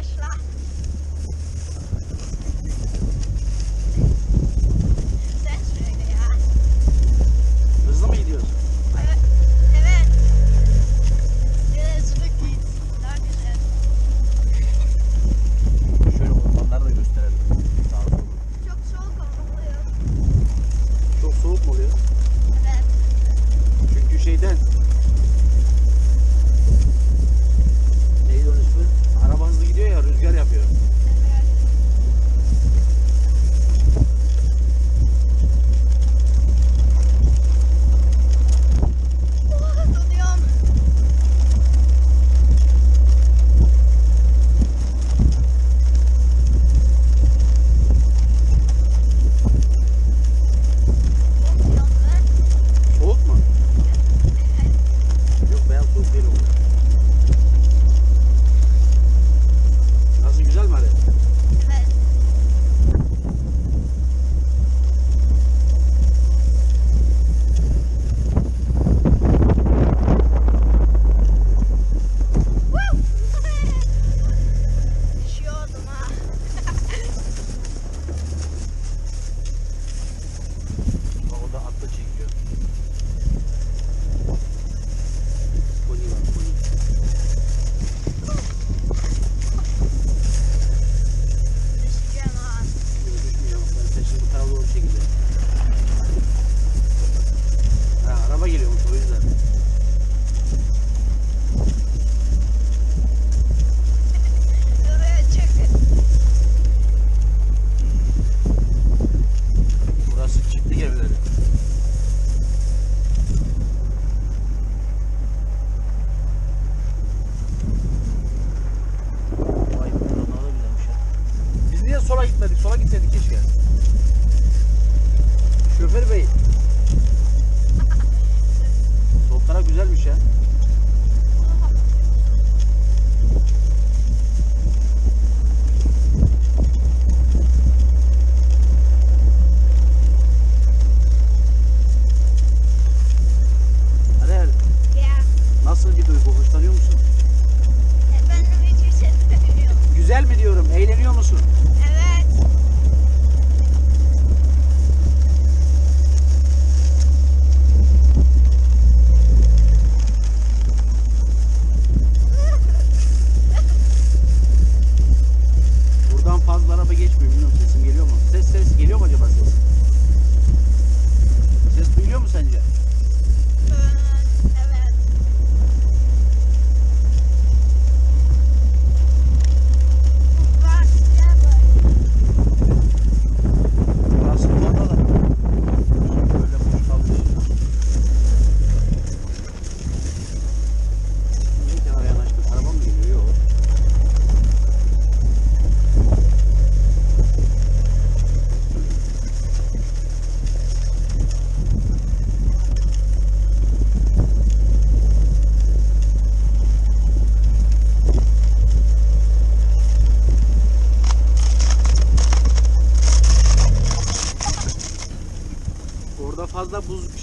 Yavaşla. Sen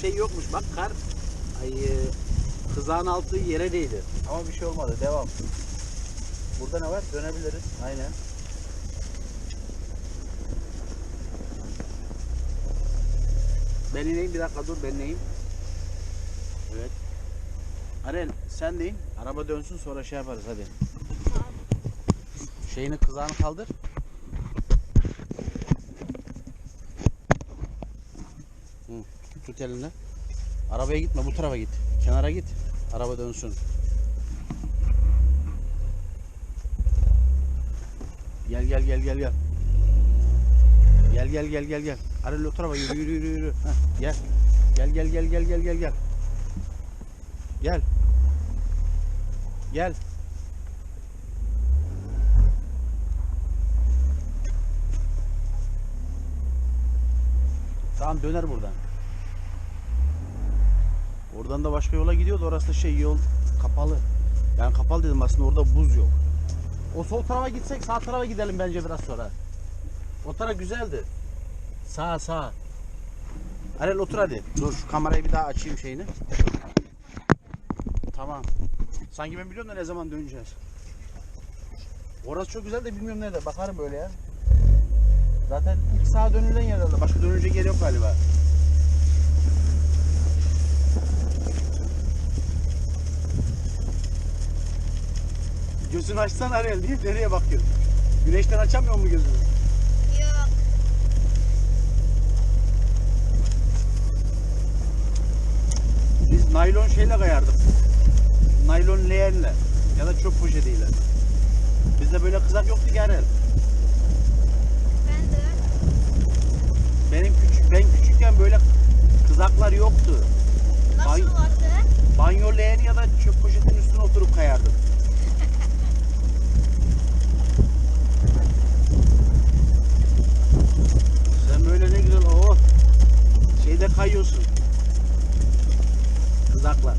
şey yokmuş. Bak kar ay, e, kızağın altı yere değdi. Ama bir şey olmadı. Devam. Burada ne var? Dönebiliriz. Aynen. Ben ineyim bir dakika dur ben ineyim. Evet. Arel sen de in. Araba dönsün sonra şey yaparız hadi. Şeyini kızağını kaldır. Hı, tut elinde. Arabaya gitme bu tarafa git. Kenara git. Araba dönsün. Gel gel gel gel gel. Gel gel gel gel gel. Arel o yürü yürü yürü yürü. Gel. Gel gel gel gel gel gel gel. Gel. Gel. Tamam döner buradan. Oradan da başka yola gidiyordu. Orası da şey yol kapalı. Yani kapalı dedim aslında orada buz yok. O sol tarafa gitsek sağ tarafa gidelim bence biraz sonra. O taraf güzeldi. Sağ sağ. Arel otur hadi. Dur şu kamerayı bir daha açayım şeyini. Tamam. Sanki ben biliyorum da ne zaman döneceğiz. Orası çok güzel de bilmiyorum nerede. Bakarım böyle ya. Zaten ilk sağa dönülen yer herhalde. Başka dönülecek yer yok galiba. Gözünü açsan Ariel deyip nereye bakıyorsun? Güneşten açamıyor mu gözünü? Yok. Biz naylon şeyle kayardık. Naylon leğenle ya da çöp poşetiyle. Bizde böyle kızak yoktu ki Ariel. Ben de. Benim küçük ben küçükken böyle kızaklar yoktu. Nasıl Ay. vardı? Banyo leğeni ya da çöp poşetinin üstüne oturup kayardık. Sen böyle ne güzel o şeyde kayıyorsun. Kızakla.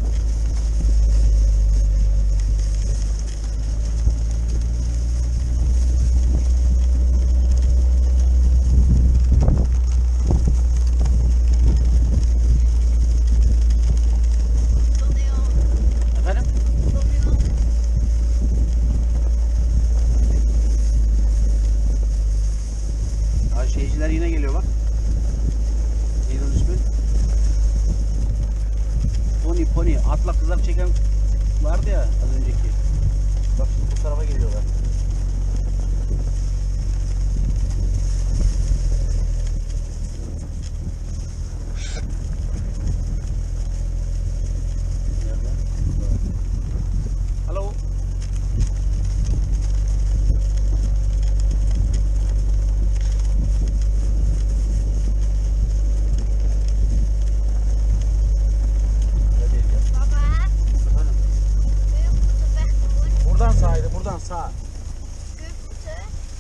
Donuyor. Efendim? Donuyor. Ha şeyciler yine geliyor bak. Neydi onun ismi? Pony. Atla kızak çeken vardı ya az önceki. Bak şimdi bu tarafa geliyorlar. Nerede? Hello. Nereye gidiyor? Baba. Efendim? Büyük kutu ver bunu. Buradan sağydı, buradan sağ.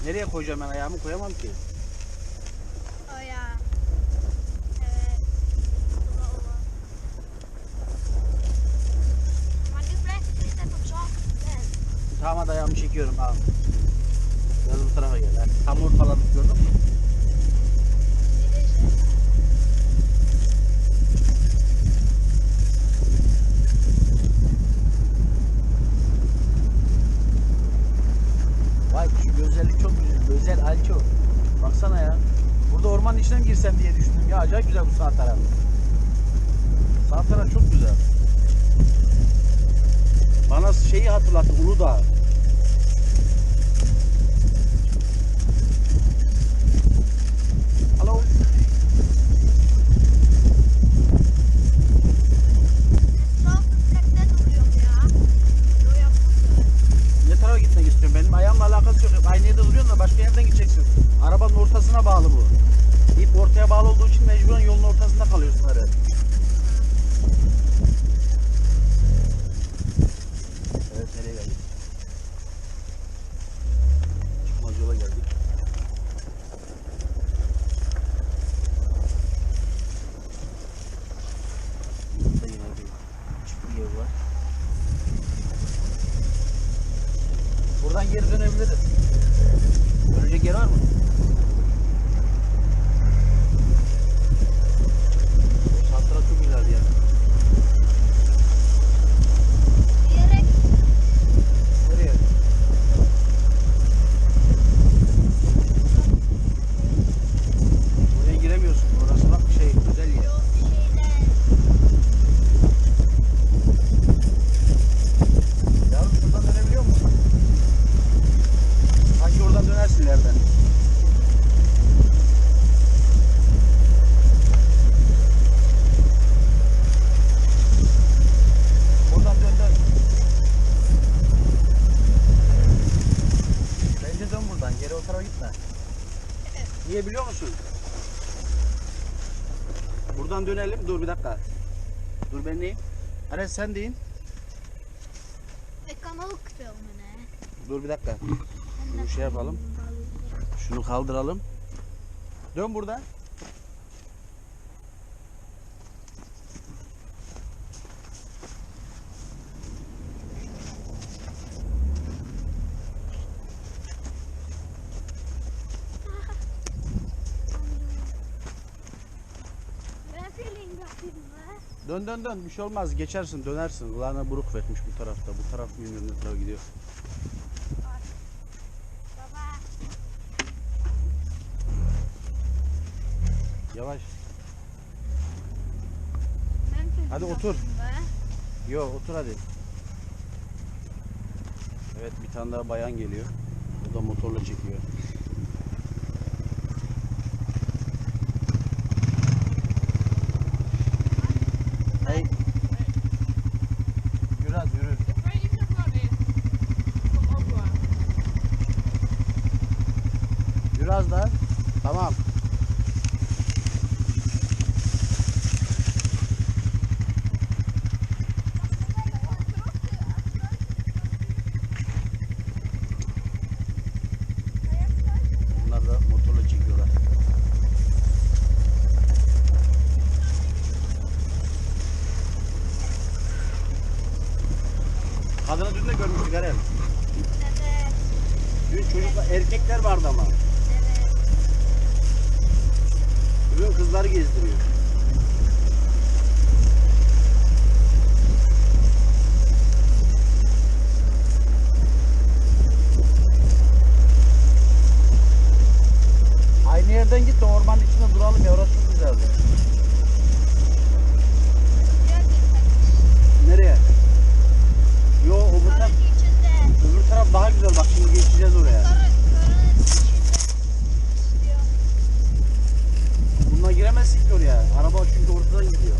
Nereye koyacağım ben ayağımı koyamam ki. Evet. Tamam hadi ayağımı çekiyorum tamam. Biraz bu tarafa gel. Tam ortaladık gördün mü? Güzellik çok güzel. Güzel alço. Baksana ya. Burada ormanın içine mi girsem diye düşündüm. Ya acayip güzel bu sağ taraf. Sağ taraf çok güzel. Bana şeyi hatırlattı Uludağ. Alo. Hetzelfde plekte duruyorum ya. Door jouw voeten. Ne tarafa gitmek istiyorsun? Benim ayağımla alakası yok. Aynı yerde duruyorsun da başka yerden gideceksin. Arabanın ortasına bağlı bu. İp ortaya bağlı olduğu için mecburen yolun ortasında kalıyorsun herhalde. Evet nereye geldik? Çıkmaz yola geldik. Burada yine bir çiftlik ev var. Buradan geri dönebiliriz. Dönecek yer var mı? Bu Santra çok güzeldi ya. Direct. Nereye? Buraya giremiyorsun. Orası bak şey güzel yer. Yok şeyler. Yavrum şuradan dönebiliyor musun? Sanki oradan dönersin ileriden. Oradan dön dön. Bence dön buradan. Geri o tarafa gitme. Niye biliyor musun? Buradan dönelim. Dur bir dakika. Dur ben neyim? Ares sen deyin. Ik kan ook filmen, hè. Dur bir dakika. Şunu şey yapalım. Şunu kaldıralım. Dön burada. Dön dön dön bir şey olmaz geçersin dönersin. Kulağına buruk vermiş bu tarafta. Bu taraf bilmiyorum ne tarafa gidiyor. Yavaş. Hadi otur. Yo otur hadi. Evet bir tane daha bayan geliyor. O da motorla çekiyor. Biraz daha. Tamam. Bunlar da motorla çekiyorlar. Kadını dün de görmüştük Eren. Evet. Dün çocuklar, erkekler vardı ama. Evet. Bugün kızları gezdiriyor. Aynı yerden git de ormanın içinde duralım ya orası çok güzeldi. Nereye? Yo öbür taraf, öbür taraf daha güzel bak şimdi geçeceğiz oraya. Karın, karın içinde. Diyor. Ki oraya. Araba çünkü ortadan gidiyor.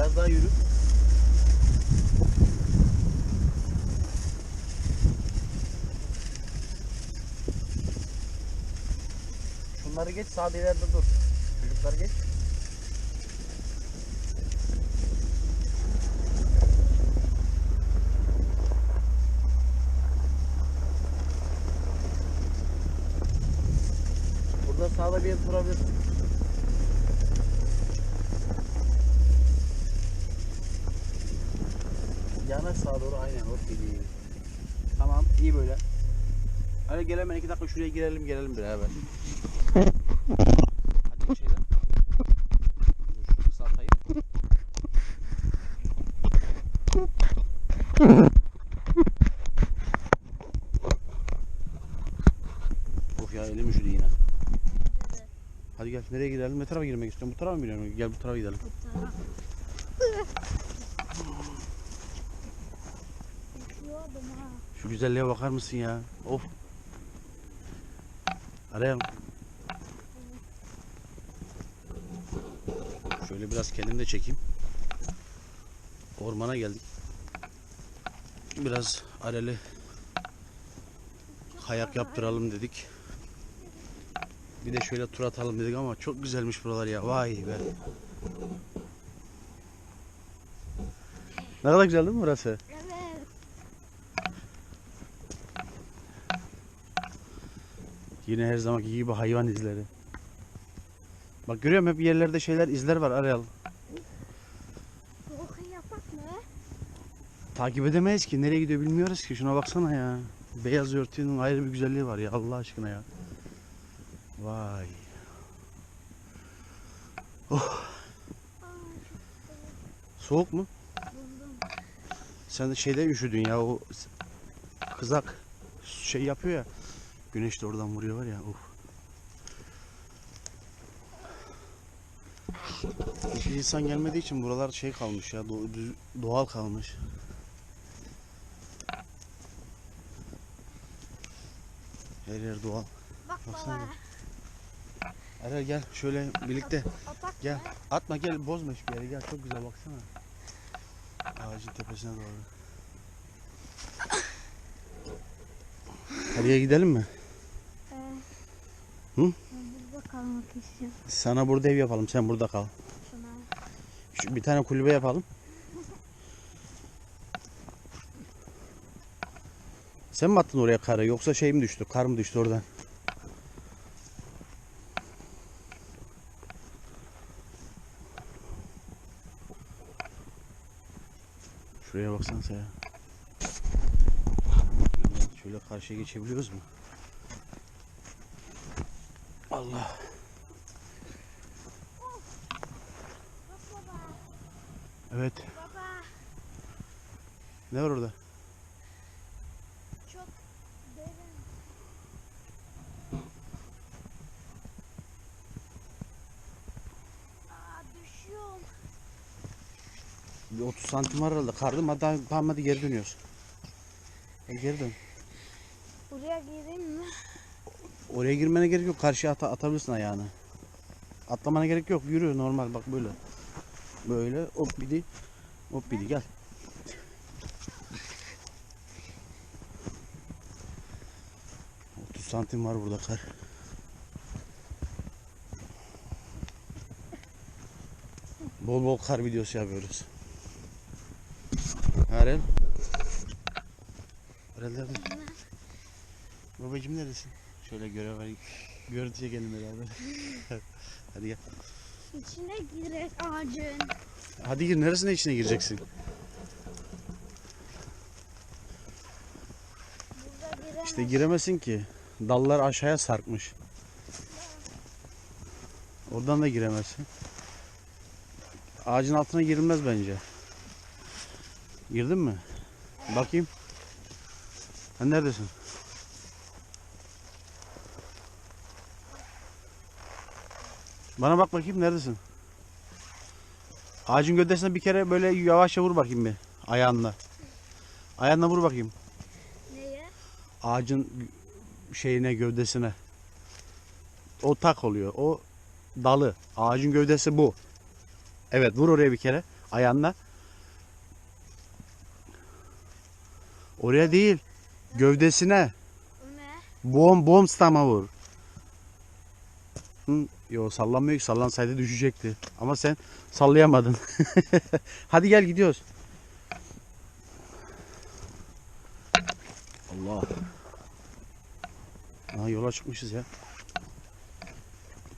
Biraz daha yürü. Şunları geç sağ ileride dur. Çocuklar geç. Burada sağda bir yer durabilirsin. Yana sağa doğru aynen o dediğin. Tamam iyi böyle. Hadi gel hemen iki dakika şuraya girelim gelelim beraber. Hadi şeyden. Dur şu kısa atayım. Of ya elim üşüdü yine. Hadi gel nereye girelim? Ne tarafa girmek istiyorsun? Bu tarafa mı girelim? Gel bu tarafa gidelim. Üşüyordum ha. Şu güzelliğe bakar mısın ya? Of. Arayan. Şöyle biraz kendim de çekeyim. Ormana geldik. Biraz areli kayak yaptıralım dedik. Bir de şöyle tur atalım dedik ama çok güzelmiş buralar ya. Vay be. Ne kadar güzel değil mi burası? Evet. Yine her zamanki gibi hayvan izleri. Bak görüyorum hep yerlerde şeyler izler var mı? Takip edemeyiz ki nereye gidiyor bilmiyoruz ki şuna baksana ya. Beyaz örtünün ayrı bir güzelliği var ya Allah aşkına ya. Vay. Oh. Soğuk mu? Sen de şeyde üşüdün ya o kızak şey yapıyor ya. Güneş de oradan vuruyor var ya. Of. İnsan gelmediği için buralar şey kalmış ya doğal kalmış. Her yer doğal. Bak Baksana. baba. Erel gel şöyle birlikte gel. Atma gel bozma hiçbir yere gel çok güzel baksana. Ağacın tepesine doğru. Hadi gidelim mi? Ee, Hı? Burada kalmak istiyorum. Sana burada ev yapalım sen burada kal bir tane kulübe yapalım. Sen mi attın oraya karı yoksa şey mi düştü? Kar mı düştü oradan? Şuraya baksanıza ya. Şöyle karşıya geçebiliyoruz mu? Allah. Evet. Baba. Ne var orada? Çok derin. Aa düşüyorum. Bir 30 santim var herhalde. Kardım tamam hadi geri dönüyoruz. Hadi geri dön. Buraya gireyim mi? Oraya girmene gerek yok. Karşıya ata, atabilirsin ayağını. Atlamana gerek yok. Yürü normal bak böyle. Böyle hop bidi. Hop bidi gel. Santim var burada kar. Bol bol kar videosu yapıyoruz. Aren nerede? Babacım neredesin? Şöyle görev ver. Görüntü çekelim beraber. Hadi gel. İçine girek ağacın. Hadi gir. Neresine içine gireceksin? İşte giremezsin ki. Dallar aşağıya sarkmış. Oradan da giremezsin. Ağacın altına girilmez bence. Girdin mi? Bakayım. Sen neredesin? Bana bak bakayım neredesin? Ağacın gövdesine bir kere böyle yavaşça vur bakayım bir ayağınla. Ayağınla vur bakayım. Neye? ağacın şeyine gövdesine. O tak oluyor. O dalı. Ağacın gövdesi bu. Evet vur oraya bir kere ayağınla. Oraya değil. Gövdesine. Ne? Bom bom stama vur. Hı, yo sallanmıyor ki sallansaydı düşecekti. Ama sen sallayamadın. Hadi gel gidiyoruz. Allah. Aa, yola çıkmışız ya.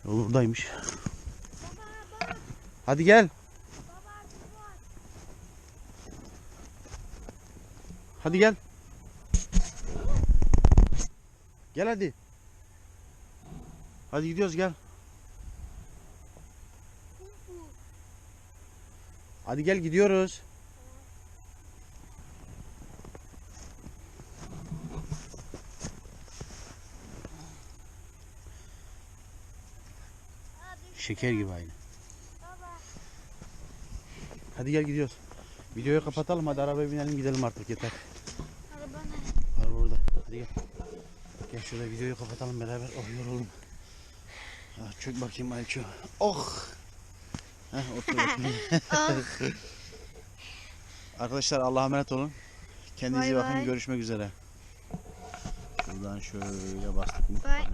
Yol buradaymış. Hadi gel. Hadi gel. Gel hadi. Hadi gidiyoruz gel. Hadi gel gidiyoruz. Şeker gibi aynı. Baba. Hadi gel gidiyoruz. Videoyu kapatalım hadi arabaya binelim gidelim artık yeter. Araba ne? Araba orada. Hadi gel. Gel şurada videoyu kapatalım beraber. Oh yoruldum. Ah, çök bakayım Ayço. Oh. Heh, otur bakayım. Arkadaşlar Allah'a emanet olun. Kendinize iyi Bay bakın. bay. Görüşmek üzere. Şuradan şöyle bastık mı? Bay. Aynen.